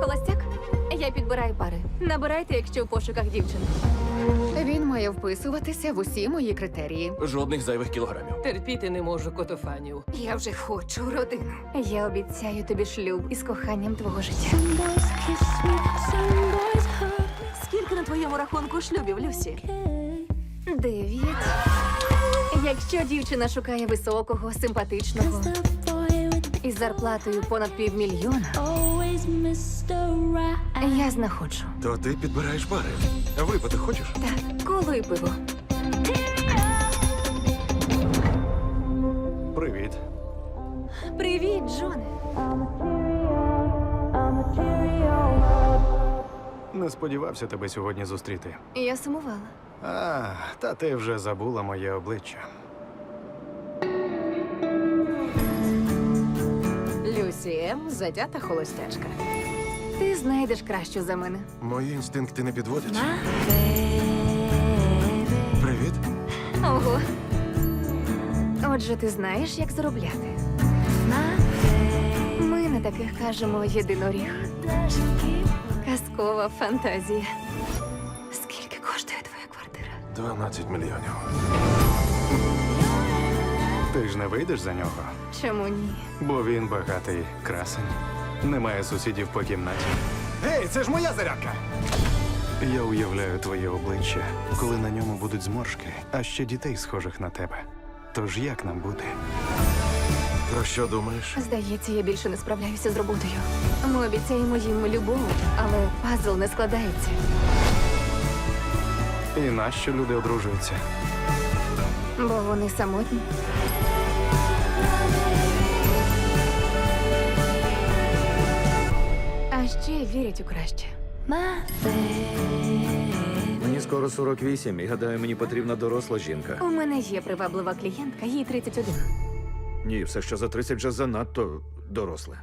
холостяк? Я підбираю пари. Набирайте, якщо в пошуках дівчин. Він має вписуватися в усі мої критерії. Жодних зайвих кілограмів. Терпіти не можу котофанів. Я вже хочу родину. Я обіцяю тобі шлюб із коханням твого життя. Скільки на твоєму рахунку шлюбів, Люсі? Дев'ять. Якщо дівчина шукає високого, симпатичного із зарплатою понад півмільйона. Right. Я знаходжу. То ти підбираєш пари. Випити хочеш? Так, коло і пиво. Привіт. Привіт, Джоне. Не сподівався тебе сьогодні зустріти. Я сумувала. А, та ти вже забула моє обличчя. Люсі М. затята холостячка. Ти знайдеш кращу за мене. Мої інстинкти не підводять. Привіт. Ого. Отже, ти знаєш, як заробляти. Ми на таких кажемо єдиноріг. Казкова фантазія. Скільки коштує твоя квартира? 12 мільйонів. Ж не вийдеш за нього, Чому ні? бо він багатий красень. Немає сусідів по кімнаті. Гей, це ж моя зарядка! Я уявляю твоє обличчя, коли на ньому будуть зморшки, а ще дітей, схожих на тебе. Тож як нам бути? Про що думаєш? Здається, я більше не справляюся з роботою. Ми обіцяємо їм любов, але пазл не складається. І нащо люди одружуються? Бо вони самотні. А ще вірять у краще. Мені скоро 48, і гадаю, мені потрібна доросла жінка. У мене є приваблива клієнтка, їй 31. Ні, все, що за 30 вже занадто доросле.